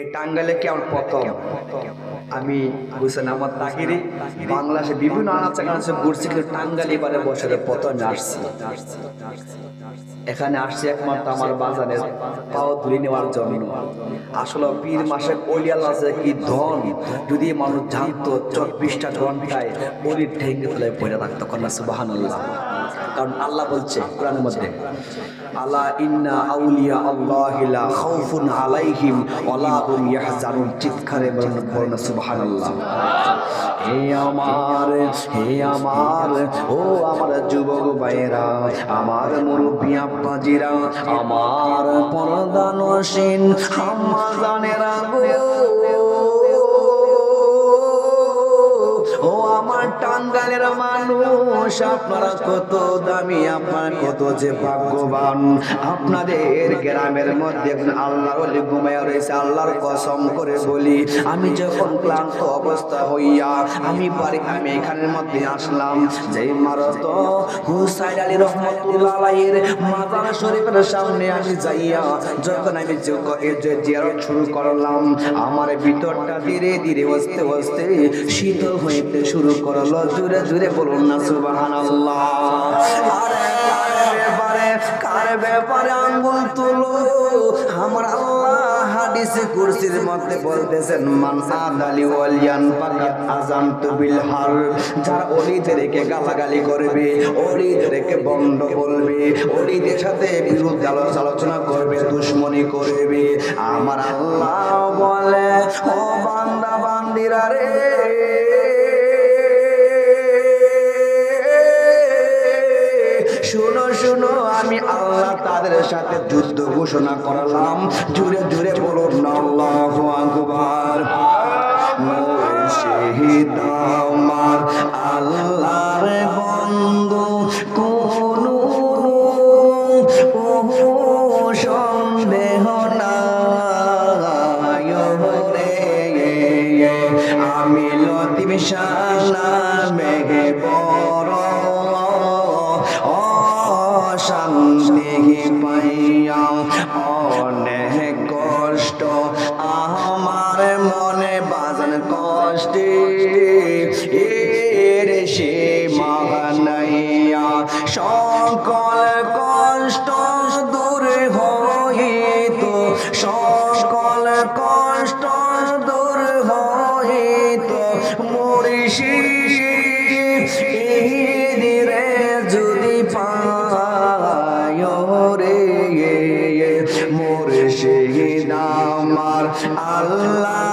এই টাঙ্গাইলে কি আমার প্রথম? আমি হুসেন আহমদ তাহিরি বাংলাদেশে বিভিন্ন ঘুরছি কিন্তু টাঙ্গাইল এবারে বছরে প্রথমে আসছি। এখানে একমাত্র আমার পাও ধুলি নেওয়ার জন্য আসলে পীর মাসে অলিয়াল আছে কি ধন? যদি মানুষ জানতো, চব্বিশটা ঘন্টায় অলির ঠেঙ্গে তুলে পড়ে থাকতো, কন্যা সুবাহান কারণ আল্লাহ বলছে, কোরআনের মধ্যে আল্লাহ ইন্না আউলিয়া আল্লাহ লা খাউফুন আলাইহিম ওয়ালা হুম ইয়াহজানুন, চিৎকারে বলেন বলেন, সুবহানাল্লাহ। হে আমার হে আমার, ও আমার যুবক ভাইয়েরা, আমার মুরব্বী আব্বাজিরা, আমার পরদানসীন আম্মাজানেরা গো। ও আমার টাঙ্গালের মানুষ, আপনারা কত দামি, আপনার কত যে ভাগ্যবান। আপনাদের গ্রামের মধ্যে একজন আল্লাহর ওলি ঘুমাইয়া রয়েছে, আল্লাহর কসম করে বলি। আমি যখন ক্লান্ত অবস্থা হইয়া আমি বাড়ি, আমি এখানের মধ্যে আসলাম যে মারত হুসাইন আলী রহমতুল্লাহ আলাইহির মাজার শরীফের সামনে আমি যাইয়া, যখন আমি জিয়ারত শুরু করলাম, আমার ভিতরটা ধীরে ধীরে বসতে বসতে শীতল হইতে শুরু করল জুড়ে জুড়ে বলুন না আরে কার ব্যাপারে আঙ্গুল তুলো? আমার আল্লাহ কুরসির মধ্যে বলতেছেন ওয়ালিয়ান ফাকাত আযানতু বিল যারা গালাগালি করবে বন্ধ বলবে, অলিদের সাথে বিরুদ্ধে আলোচনা করবে, দুশ্মনী করবে। আমার আল্লাহ বলে, ও বান্দা, বান্দিরা রে শুনো শুনো, আমি আল্লাহ তাদের সাথে যুদ্ধ ঘোষণা করলাম। জুড়ে জুড়ে বলুন, আল্লাহু আকবার। আমার আল্লাহর বন্ধু, কোন সন্দেহ নাই। আমি লতিম শালা মরিষি ধীরে যদি পায় রে মুর্শিদ আমার আল্লাহর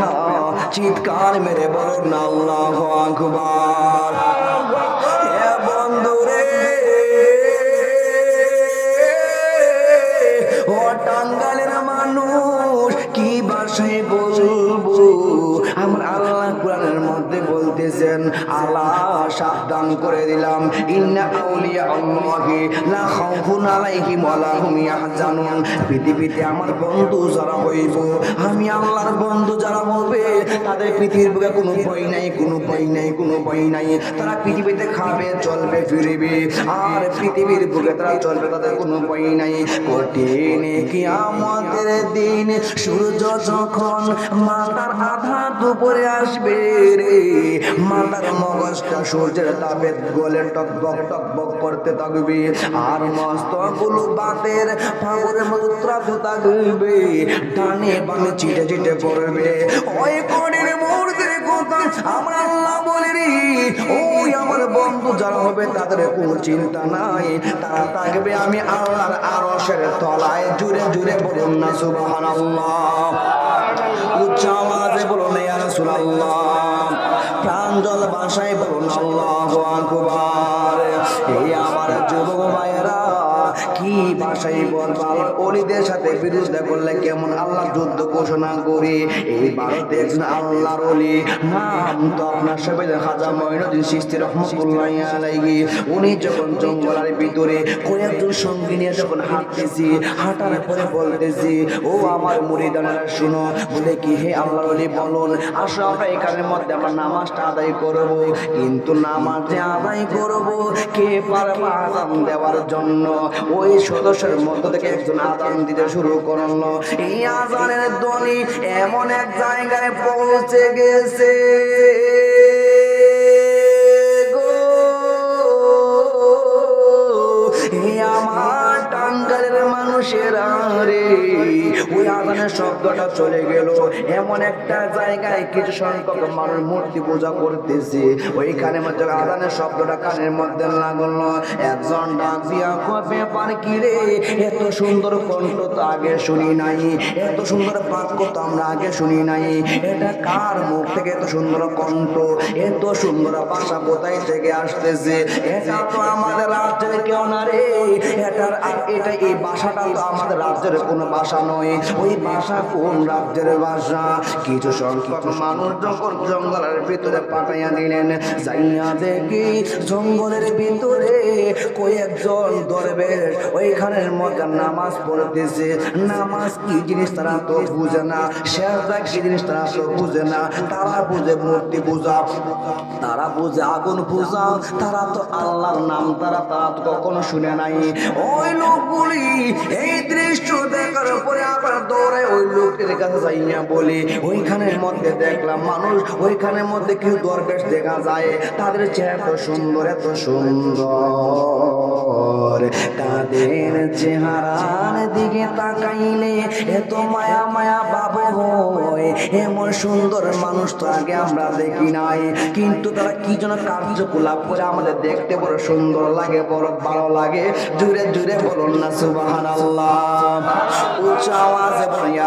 না। চিৎকার মেরে বলুন আল্লাহ বন্ধুরে, ও টাঙ্গালের মানুষ, কি ভাষায় বলব? আমরা আল্লাহ কোরআনের মধ্যে বলতেছেন, আল্লাহ সাবধান করে দিলাম। ইন্না আউলিয়া আল্লাহি লা খাউফুন আলাইহিম ওয়া লা হুম ইয়াহজানুন। পৃথিবীতে আমার বন্ধু যারা হইব, আমি আল্লাহর বন্ধু যারা হবে তাদের পৃথিবীর বুকে কোনো ভয় নাই, কোনো ভয় নাই, কোনো ভয় নাই। তারা পৃথিবীতে খাবে, চলবে, ফিরবে। আর পৃথিবীর বুকে তারা চলবে, তাদের কোনো ভয় নাই। কঠিন কিয়ামতের দিন সূর্য যখন মাথার আধা দুপুরে আসবে রে মাথার মগজটা সূর্যের গলে বক করতে থাকবে আর মস্তগুলো বাতের ফাগুরে মুদ্রাতে থাকবে চিটে চিটে পড়বে। ওই কড়ির কথা আমরা আল্লাহ বলি রে ওই আমার বন্ধু যারা হবে তাদের কোনো চিন্তা নাই। তারা থাকবে আমি আল্লাহর আরশের তলায়। জুড়ে জুড়ে বলুন না সুবহানাল্লাহ। উচ্চ আওয়াজে বলুন ইয়া রাসূলুল্লাহ। বাসায় বলুন আল্লাহ আকবার। এই আমার যুবক ও আমার মুড়িদানেরা শুনো, বলে কি হে আল্লাহর অলি, বলুন, আসো আমরা এখানের মধ্যে আমরা নামাজটা আদায় করব। কিন্তু নামাজ আদায় করব কে পারবে দেওয়ার জন্য? ওই সদস্যের মধ্য থেকে একজন আদান দিতে শুরু করল। এই আজানের ধ্বনি এমন এক জায়গায় পৌঁছে গেছে। শব্দটা চলে গেল। এমন একটা জায়গায় কিছু সংখ্যক মানুষ মূর্তি পূজা করতেছে। ওইখানে মধ্যে আজানের শব্দটা কানের মধ্যে লাগল। একজন এত সুন্দর কণ্ঠ তো আগে শুনি নাই। এত সুন্দর বাক্য তো আমরা আগে শুনি নাই। এটা কার মুখ থেকে এত সুন্দর কণ্ঠ? এত সুন্দর ভাষা কোথায় থেকে আসতেছে? এটা তো আমাদের রাজ্যের কেউ না রে। এটার এটা এই ভাষাটা তো আমাদের রাজ্যের কোনো ভাষা নয়। ওই ভাষা কোন রাজ্যের ভাষা? কিছু সংখ্যক মানুষ যখন জঙ্গলের ভিতরে পাঠাইয়া দিলেন যাইয়া দেখি জঙ্গলের ভিতরে কয়েকজন দরবেশ ওইখানের মধ্যে নামাজ পড়তেছে। নামাজ কি জিনিস তারা তো বুঝে না শেষদা কি জিনিস তারা তো বুঝে না। তারা বুঝে মূর্তি পূজা তারা বুঝে আগুন পূজা তারা তো আল্লাহর নাম তারা তারা তো কখনো শুনে নাই। ওই লোকগুলি এই দৃশ্য দেখার পরে আবার দৌড়ে ওই কাছে যাইয়া বলি, ওইখানের মধ্যে দেখলাম মানুষ, ওইখানের মধ্যে দরবেশ দেখা যায়। তাদের চেহারা এত সুন্দর এত সুন্দর। তাদের চেহারার দিকে তাকাইলে এত মায়া মায়া হয়। এমন সুন্দর মানুষ তো আগে আমরা দেখি নাই। কিন্তু তারা কি যেন কার্যকলাপ করে আমাদের দেখতে বড় সুন্দর লাগে, বড় ভালো লাগে। জুড়ে জুড়ে বলুন না সুবাহান আল্লাহ উচ্চ আওয়াজে বলুন, ইয়া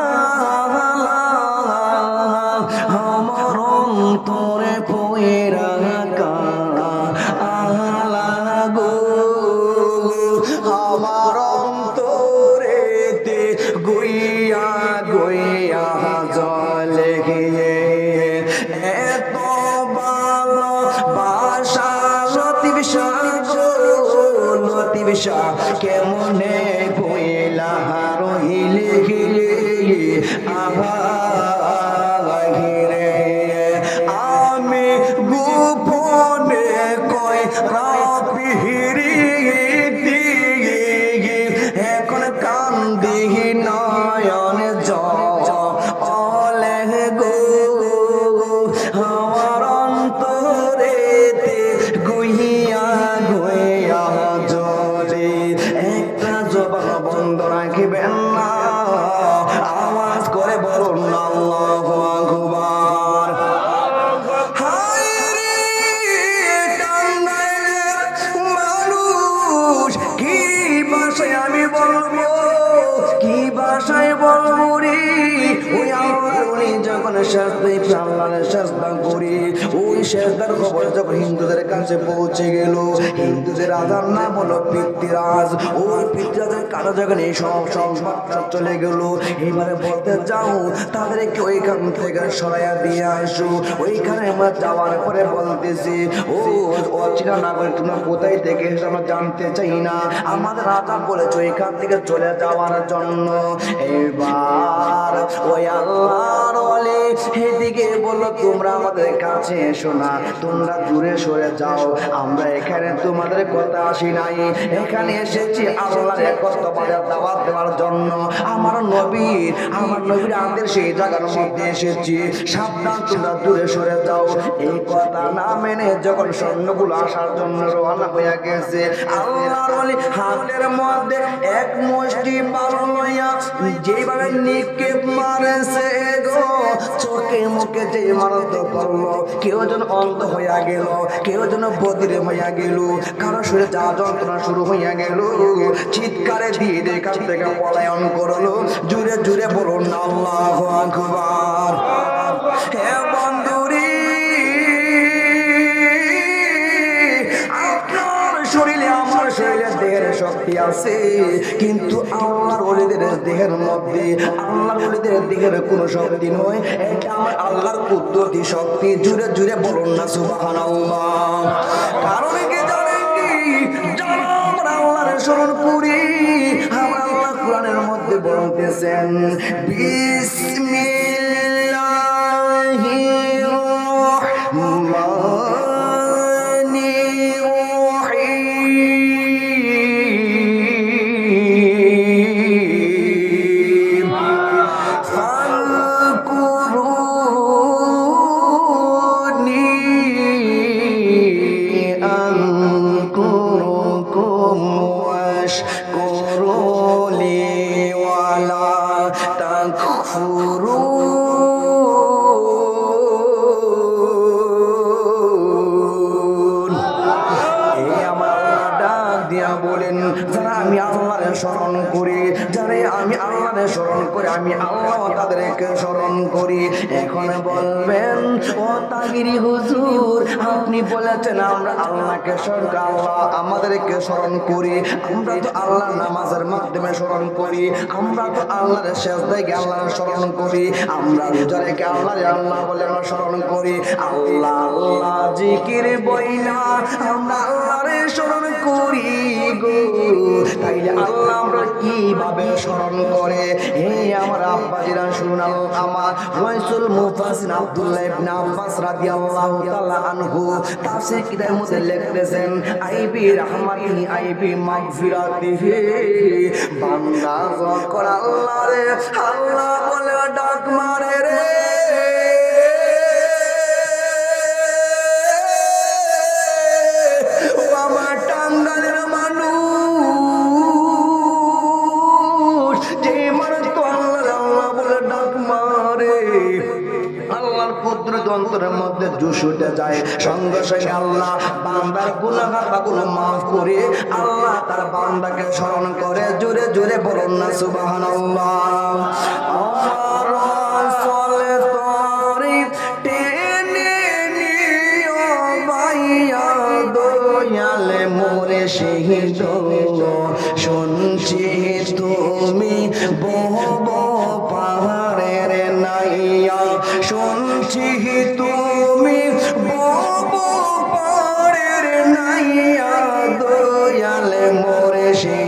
শাস্তার খবর যখন হিন্দুদের কাছে পৌঁছে গেল। হিন্দুদের আধার নাম হলো পিতৃরাজ ওই পিতৃরাজের কারও যখন এই সব চলে গেল। এবারে বলতে যাও তাদেরকে ওইখান থেকে সরাইয়া দিয়ে আসো। ওইখানে যাওয়ার পরে বলতেছি, ও নাগরিক, তোমরা কোথায় থেকে আমরা জানতে চাই না। আমাদের রাজা থেকে চলে যাওয়ার জন্য। এবার ওই আল্লাহর ওয়ালি এদিকে বলল, তোমরা আমাদের কাছে এসো না, তোমরা দূরে সরে যাও। আমরা এখানে তোমাদের কথা আসি নাই। এখানে এসেছি আল্লাহর একত্রবাদের দাওয়াত দেওয়ার জন্য আমার নবীর আমার নবীর আমাদের সেই জায়গার মধ্যে এসেছি। সাবধান তোমরা দূরে সরে যাও। এই কথা না মেনে যখন সৈন্যগুলো আসার জন্য রওনা হয়ে গেছে, আল্লাহর ওলি হাতের মধ্যে এক মুষ্টি বালু লইয়া যেভাবে নিক্ষেপ মারেছে গো, চোখে মুখে যে মারত পড়ল কেউ যেন অন্ধ হইয়া গেল, কেউ যেন বদিরে হইয়া গেল, কারও শরীরে যা যন্ত্রণা শুরু হইয়া গেল, চিৎকারে দিয়ে কাছ থেকে পলায়ন করল। জুড়ে জুড়ে বলুন, আল্লাহ হে বন্ধুরি, আপনার শরীরে আমার শরীরে দেহের শক্তি আছে, কিন্তু আল্লাহর ওলিদের দেহের মধ্যে, আল্লাহর ওলিদের দেহের কোনো শক্তি নয়, এটা আমার আল্লাহর শক্তি। জুড়ে জুড়ে বলুন না, সুবহানাল্লাহ। কারণ কি জানেন কি? যারা আমরা আল্লাহর স্মরণ করি বলতেছেন বিসমিল্লাহির যারা আমি আল্লাহরে স্মরণ করি, আমি আল্লাহ তাদেরকে স্মরণ করি। এখন বলবেন, ও তাগিরি হুজুর, আপনি বলেছেন আমরা আল্লাহকে স্মরণ আল্লাহ আমাদেরকে স্মরণ করি। আমরা তো আল্লাহ নামাজের মাধ্যমে স্মরণ করি, আমরা তো আল্লাহর শেষ থেকে আল্লাহর স্মরণ করি। আমরা রেখে আল্লাহ আল্লাহ বলে আমরা স্মরণ করি? আল্লাহ আল্লাহ জিকির বইলা আমরা আল্লাহরে স্মরণ করি। তাইলে আল্লাহ আমরা কীভাবে স্মরণ করে? হে আমার আব্বা জিরা শুনুন আমার ওয়াইসুল মুফাসির আব্দুল্লাহ ইবনে আব্বাস রাদিয়াল্লাহু তাআলা আনহু তাফসীর কিতাবের মধ্যে লিখতেছেন, আইবি রাহমাতিহি আইবি মাগফিরাতিহি। বান্দা যখন আল্লাহরে আল্লাহ বলে ডাক মারে রে। জুস উঠে যায়। সঙ্গে সঙ্গে আল্লাহ বান্দার গুনাহগুলো মাফ করে আল্লাহ তার বান্দাকে স্মরণ করে, জোরে জোরে বলুন না দয়ালে মোরে মোরে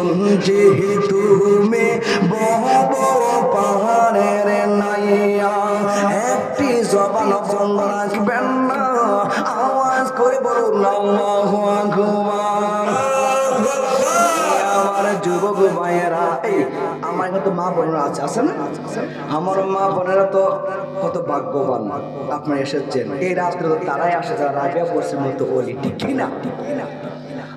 শুনছি তুমি বহব পাহাড়ের নাইয়া, একটি জবান বন্ধ রাখবেন না। আওয়াজ করে বলুন, আল্লাহু আকবার। আমার যুবক ভাইয়েরা, এই আমার কিন্তু মা বোনেরা আছে আছে না? আমার মা বোনেরা তো কত ভাগ্যবান, আপনারা এসেছেন। এই রাত্রে তারাই আসে, যারা রাবিয়া পড়ছে মতো বলি, ঠিক না ঠিক না?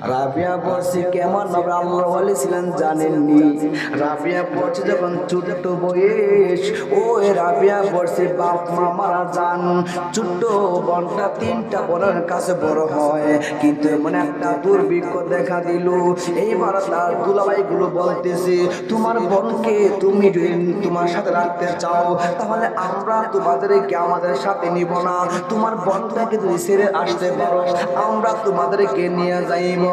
রাবিয়া পড়ছে কেমন ভাবে? আল্লাহ ওয়ালি ছিলেন জানেননি। রাবিয়া পড়ছে যখন ছোট্ট বয়স। ও রাবিয়া পড়ছে, বাপ, মা মারা যান। ছোট্ট বোনটা তিনটা বোনের কাছে বড় হয়। কিন্তু এমন একটা দুর্ভিক্ষ দেখা দিল। এইবার তার দুলাভাই গুলো বলতেছে, তোমার বোনকে তুমি তোমার সাথে রাখতে চাও, তাহলে আমরা তোমাদেরকে আমাদের সাথে নিব না। তোমার বোনটাকে যদি ছেড়ে আসতে পারো, আমরা তোমাদেরকে নিয়ে যাইব।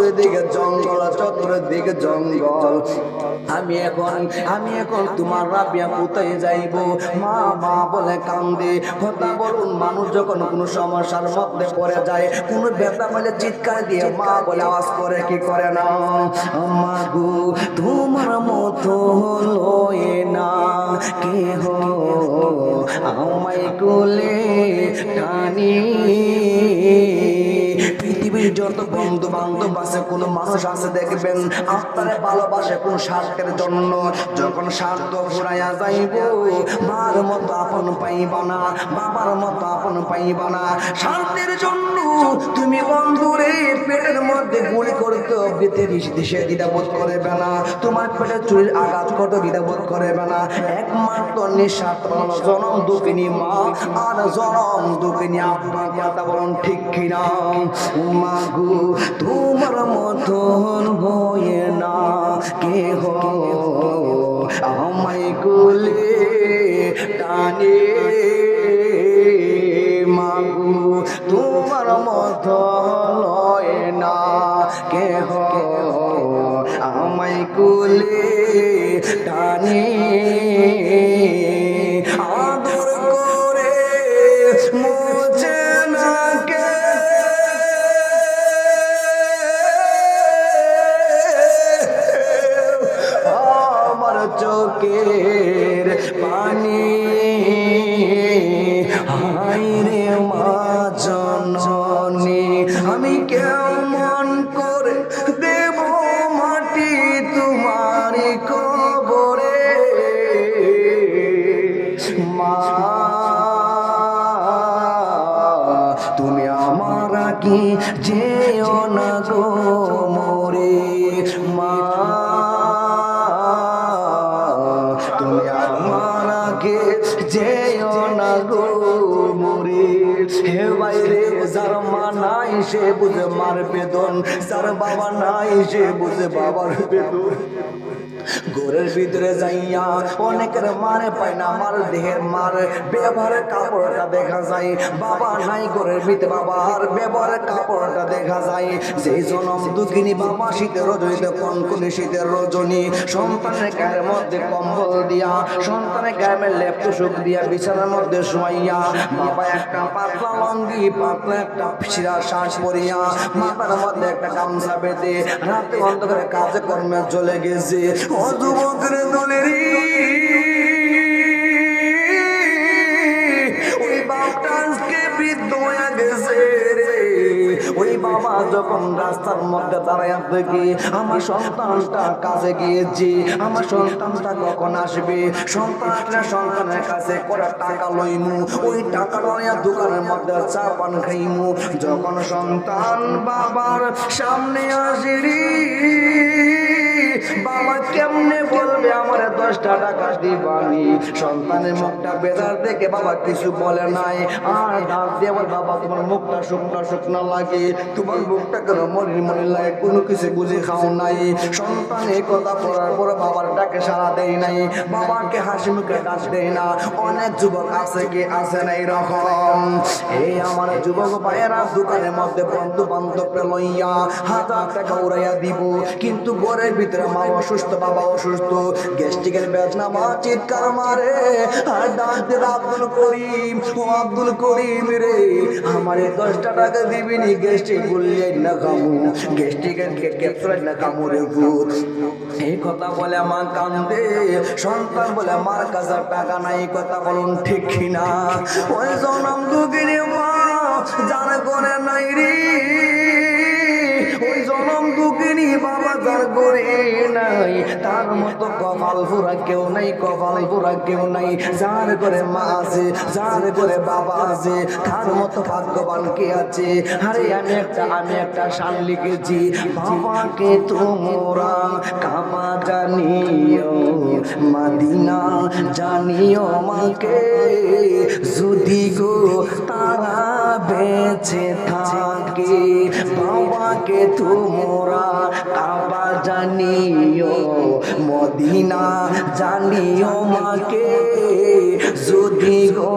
চতুর্দিকে জঙ্গল চতুর্দিকে জঙ্গল। আমি এখন আমি এখন তোমার রাবিয়া কোথায় যাইব। মা মা বলে কান্দে। কথা বলুন, মানুষ যখন কোনো সমস্যার মধ্যে পড়ে যায়, কোনো ব্যথা পেলে চিৎকার দিয়ে মা বলে আওয়াজ করে, কি করে না? মা গো, তোমার মতো লয়ে না। কে হো আমায় কোলে টানি যত বন্ধু বান্ধব আছে, কোনো মানুষ আছে, দেখবেন আপনারে ভালোবাসে কোন স্বার্থের জন্য। যখন স্বার্থ ফুরাইয়া যাইব, মার মতো আপন বাবার মতো আপন জন্য তুমি বন্ধুরে পেটের মধ্যে গুলি করতে অবৃত্তি দেশে দ্বিধাবোধ করবে না। তোমার পেটে চুরির আঘাত করতে দ্বিধাবোধ করবে না। একমাত্র নিঃস্বার্থ জনম দুঃখিনী মা, আর জনম দুঃখিনী আব্বা, কথা বলুন ঠিক কিনা? মাগু, তোমার মতন হয়ে না কে হো আমায় কুলে টানে মাগু, তোমার মত লয় না কে হো আমায় কুলে টানে মা, তুমি আমার কি যেও না গো মোরে মা। তুমি আমার আগে যেও না গো হে বাইরে যার মা নাই, সে বুঝে মার বেদন। যার বাবা নাই, সে বুঝে বাবার বেদন। গোরের ভিতরে যাইয়া অনেকের মারে পায় না আমার দেহের মার ব্যবহারের কাপড়টা দেখা যায়। বাবা নাই গোরের ভিতরে বাবার ব্যবহারের কাপড়টা দেখা যায়। যেই জনম দুঃখিনী, বাবা শীতের রজনীতে, কনকনে শীতের রজনী। সন্তানের গায়ের মধ্যে কম্বল দিয়া, সন্তানের গায়ের লেপ সুখ দিয়া বিছানার মধ্যে শোয়াইয়া, বাবা একটা পাতলা লঙ্গি, পাতলা একটা শিরা শ্বাস পরিয়া, মাথার মধ্যে একটা গামছা বেঁধে, রাতে অন্ধকারে কাজে কর্মে চলে গেছে। যুবকের দলেরই ওই বাপটা আজকে বৃদ্ধ হয়ে গেছে ওই বাবা যখন রাস্তার মধ্যে দাঁড়ায় দেখি, আমার সন্তানটা কাজে গিয়েছি। আমার সন্তানটা কখন আসবে? সন্তানটা সন্তানের কাছে করে টাকা লইমু? ওই টাকা লইয়া দোকানের মধ্যে চা পান খাইমু। যখন সন্তান বাবার সামনে আসিরি বাবা কেমনে বলবে, আমার দশটা টাকা দিবানি। সন্তানের মুখটা বেজার দেখে বাবা কিছু বলে নাই। আর দাঁত দিয়ে আমার বাবা তোমার মুখটা শুকনা শুকনা লাগে। তোমার মুখটা কেন মনে মনে লাগে? কোনো কিছু বুঝে খাও নাই। সন্তান কথা পড়ার পর বাবার ডাকে সারা দেয় নাই। বাবাকে হাসি মুখে ডাক দেয় না। অনেক যুবক আছে কি আছে না এরকম। এই আমার যুবক ভাইয়েরা দোকানের মধ্যে বন্ধু বান্ধব লইয়া হাজার টাকা উড়াইয়া দিব। কিন্তু ঘরের ভিতরে মা অসুস্থ, বাবা অসুস্থ। গ্যাস্ট্রিকের বেদনা মা চিৎকার মারে। আর ডাক দিয়ে আব্দুল করিম, ও আব্দুল করিম রে। আমারে দশটা টাকা দিবি নি, গ্যাস্ট্রিক বললে না কামু গ্যাস্ট্রিকের ক্যাপসুল না কামু রে এই কথা বলে মা কান্দে। সন্তান বলে মার কাছে টাকা নাই কথা বলুন ঠিক কিনা? ওই জনম দুগিনি মা জানে করে নাই রে। বাবা যার নাই। তার মতো কপাল কেউ নাই, কপাল কেউ নাই। যার করে মা আছে, যার করে বাবা আছে, তার মতো ভাগ্যবান কে আছে? আরে আমি একটা আমি একটা শান লিখেছি, বাবাকে তোমরা কামা জানিও, মাদিনা জানিও মাকে। যদি গো তারা বেঁচে থাকে বাবাকে তোমরা কাবা জানিও, মদিনা জানিও মাকে। যদি গো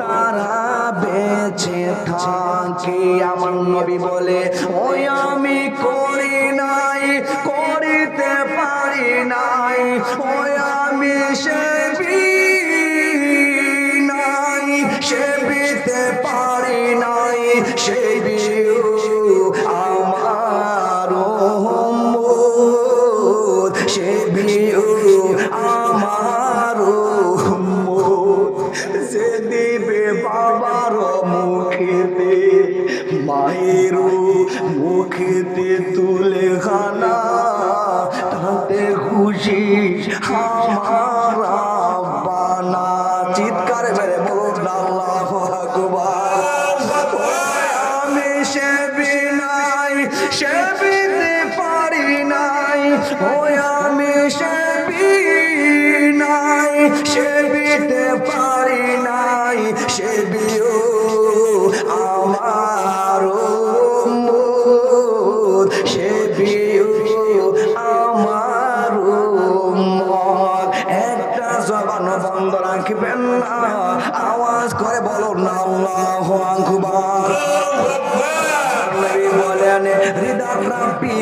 তারা বেঁচে থাকে, আমার নবী বলে, ওই আমি করি নাই, করিতে পারি নাই, ওই আমি সে বিনাই সে বিতে পারি নাই ওই আমি সে বিনাই সে পারি নাই সে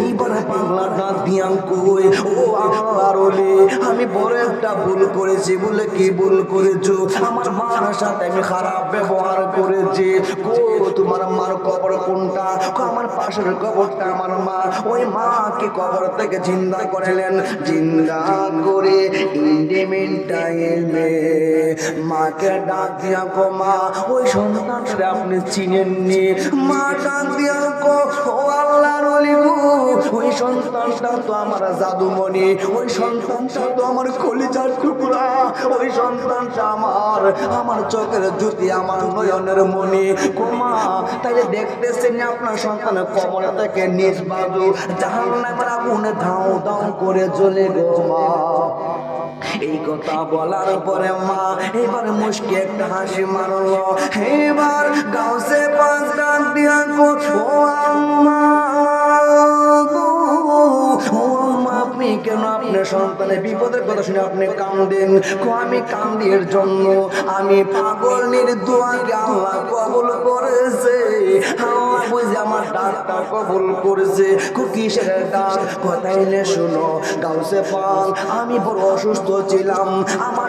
এইবার পাগলা ডাক দিয়াম কই ও ওলি, আমি বড় একটা ভুল করেছি, বলে কি ভুল করেছ? আমার মার সাথে আমি খারাপ ব্যবহার করেছি। কো, তোমার মার কবর কোনটা? আমার পাশের কবরটা আমার মা। ওই মাকে কবর থেকে জিন্দা করলেন? জিন্দা করে ইন্ডিমেন্ট টাইমে মাকে ডাক দিয়া কো মা, ওই সন্তানটা আপনি চিনেননি? মা ডাক দিয়া কো, ও আল্লাহর গো ওই সন্তানটা তো আমার জাদুমণি, ওই সন্তানটা তো আমার কলিজার টুকরা, ওই সন্তানটা আমার আমার চোখের জ্যোতি আমার নয়নের মণি। কোমা তাইলে দেখতেছেন আপনার সন্তান কবরে থেকে নিজ বাজু জাহান নামের আগুনে ধাও ধাও করে জ্বলে গো মা। এই কথা বলার পরে মা এবার মুশকি একটা হাসি মারলো। এবার গাউসে পাঁচ ডাক দিয়া ও আম্মা। আপনি কেন আপনার সন্তানের বিপদের কথা শুনে আপনি কান্দেন? আমি কান্দি জন্য আমি পাগল, নির্দোয়াকে আল্লাহ কবল করেছে। আমার ডাকটা কবুল করেছে। কিসের ডাক? কথাইলে শুনো, গাউসে পাল, আমি বড় অসুস্থ ছিলাম। আমার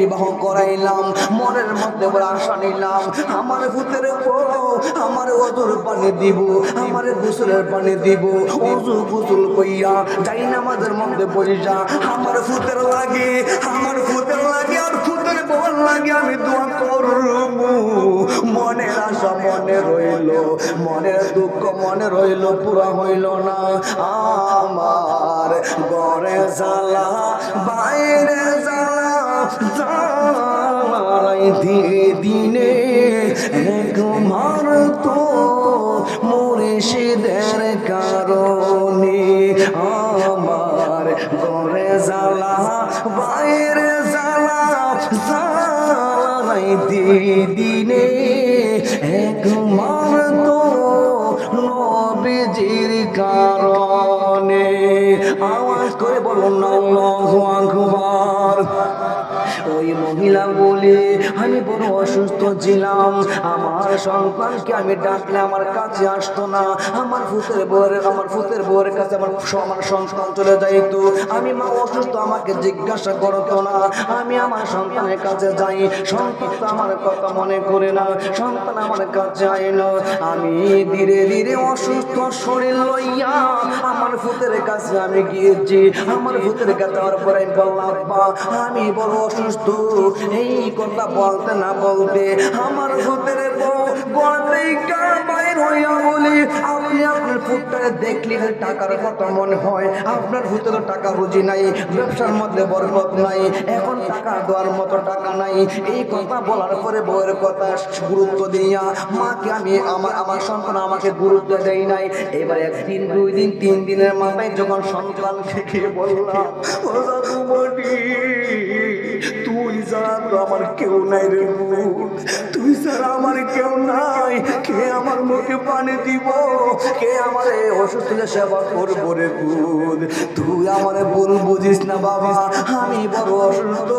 বিবাহ করাইলাম। মনের মধ্যে আশা নিলাম। আমার ভূতের আমার ওজুর পানি দিব, আমার গোসলের পানি দিব। ওজু গোসল কইয়া, যাই না আমাদের মধ্যে বলিসা আমার ফুতের লাগে, আমার ফুতের লাগে, আর ফুতের বল লাগে আমি দোয়া করব। মনের আশা মনে রইল, মনের দুঃখ মনে রইল, পুরা হইল না। আমার ঘরে জ্বালা, বাইরে জ্বালা দিয়ে দিনে। মার তো মুর্শিদের কারণে আমার ঘরে জ্বালা, বাইরে জ্বালা দিয়ে দিনে এক মার তো নবীজির কারণে। আওয়াজ করে বলুন, আল্লাহু আকবার। ওই মহিলা বলে, আমি বড় অসুস্থ ছিলাম। আমার সন্তানকে আমি ডাকলে আমার কাছে আসতো না। আমার ভূতের বউয়ের আমার ভূতের বউয়ের কাছে আমার আমার সন্তান চলে যাইতো। আমি মা অসুস্থ, আমাকে জিজ্ঞাসা করতো না। আমি আমার সন্তানের কাছে যাই। সন্তান আমার কথা মনে করে না। সন্তান আমার কাছে আইল। আমি ধীরে ধীরে অসুস্থ শরীর লইয়া আমার ভূতের কাছে আমি গিয়েছি। আমার ভূতের কাছে যাওয়ার পরে আমি বললাম আমি বড় অসুস্থ এই কথা বলতে না বলতে আমার আপনার ভূতের টাকা নাই এই কথা বলার পরে কথা গুরুত্ব দিয়া, মাকে আমি আমার আমার আমাকে গুরুত্ব দেয় নাই। এবার একদিন, দুই দিন, তিন দিনের মাথায় যখন সন্তান থেকে বললাম ছাড়া তো আমার কেউ নাই রে। তুই ছাড়া আমার কেউ নাই। কে আমার মুখে পানি দিব? কে আমার এই অসুস্থ সেবা করব রে বুধ তুই আমার ভুল বুঝিস না বাবা। আমি বড় অসুস্থ।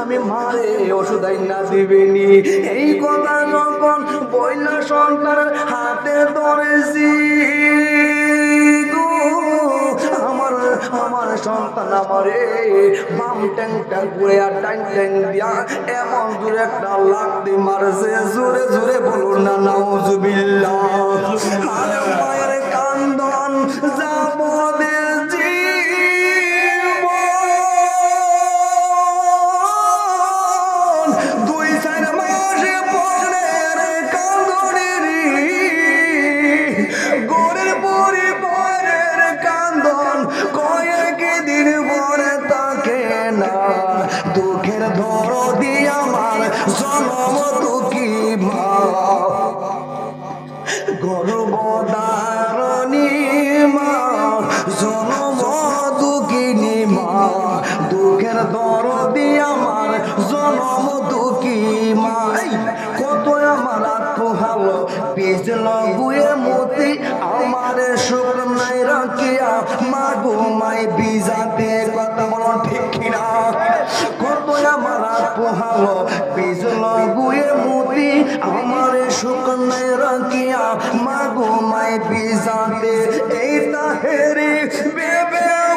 আমি মারে ওষুধ না দিবেনি। এই কথা যখন বইলা সন্তান হাতে ধরেছি। আমার সন্তান আমারে। বাম ট্যাং ট্যাং করে আর ট্যাং ট্যাং দিয়া এমন দূরে একটা লাগতে মারছে। জোরে জোরে বলুন না, নাউজুবিল্লাহ। পিছল গুয়ে মতি আমার নাই রাখিয়া মা ঘুমাই বিজাতে এই তাহেরি বেবে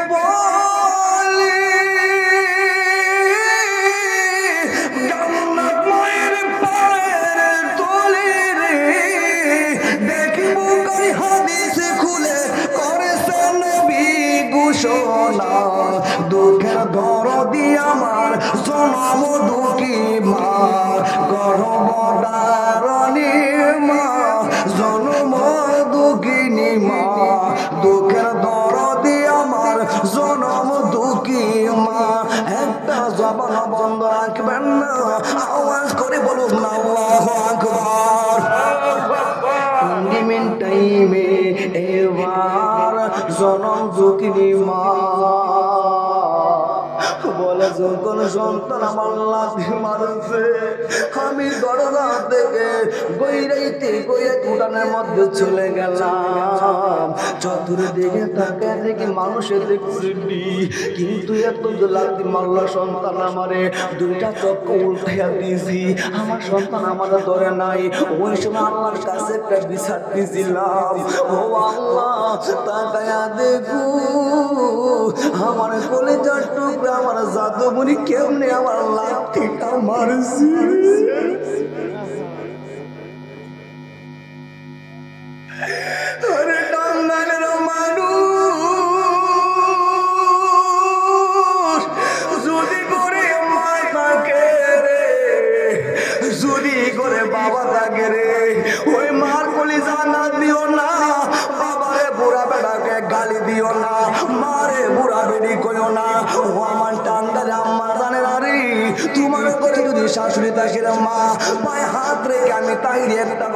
যখন সন্তান আমার লাথি মারছে আমি দরজা থেকে বইরাইতে বইয়ে উঠানের মধ্যে চলে গেলাম। চতুর্দিকে তাকায় দেখি মানুষের দেখছি কিন্তু এত যে লাথি মারল সন্তান আমারে, দুইটা চক্র উল্টাইয়া দিয়েছি। আমার সন্তান আমার ধরে নাই। ওই সময় আল্লাহর কাছে একটা বিচার দিয়েছিলাম। ও আল্লাহ, তাকায়া দেখু, আমার কলেজার টুকরা, আমার জাদুমণি কেমনে আমার লাঠিটা মারছি? আরে শাশুড়ি থাকে রে মা পায়ে হাত রেখে আমি তাই একটা